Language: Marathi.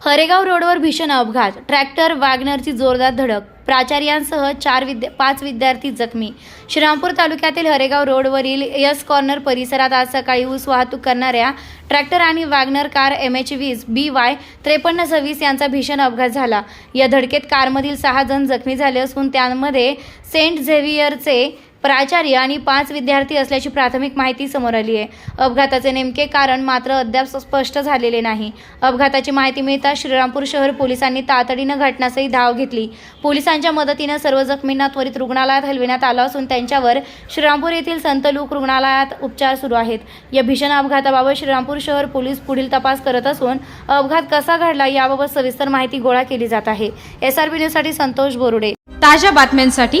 हरेगाव रोडवर भीषण अपघात. ट्रॅक्टर वॅगनरची जोरदार धडक. प्राचार्यांसह चार विद्या पाच विद्यार्थी जखमी. श्रीरामपूर तालुक्यातील हरेगाव रोडवरील यस कॉर्नर परिसरात आज सकाळी ऊस वाहतूक करणाऱ्या ट्रॅक्टर आणि वॅगनर कार एम एच वीस बी वाय त्रेपन्न सव्वीस यांचा भीषण अपघात झाला. या धडकेत कारमधील सहा जण जखमी झाले असून त्यांमध्ये सेंट झेवियरचे प्राचार्य आणि पाच विद्यार्थी असल्याची प्राथमिक माहिती समोर आली आहे. अपघाताचे नेमके कारण मात्र अद्याप स्पष्ट झालेले नाही. अपघाताची माहिती मिळताच श्रीरामपूर शहर पोलिसांनी तातडीनं घटनास्थळी धाव घेतली. पोलिसांच्या मदतीनं सर्व जखमींना त्वरित रुग्णालयात हलविण्यात आलं असून त्यांच्यावर श्रीरामपूर येथील संत लूक रुग्णालयात उपचार सुरू आहेत. या भीषण अपघाताबाबत श्रीरामपूर शहर पोलीस पुढील तपास करत असून अपघात कसा घडला याबाबत सविस्तर माहिती गोळा केली जात आहे. एस आर बी न्यूजसाठी संतोष बोरुडे. ताज्या बातम्यांसाठी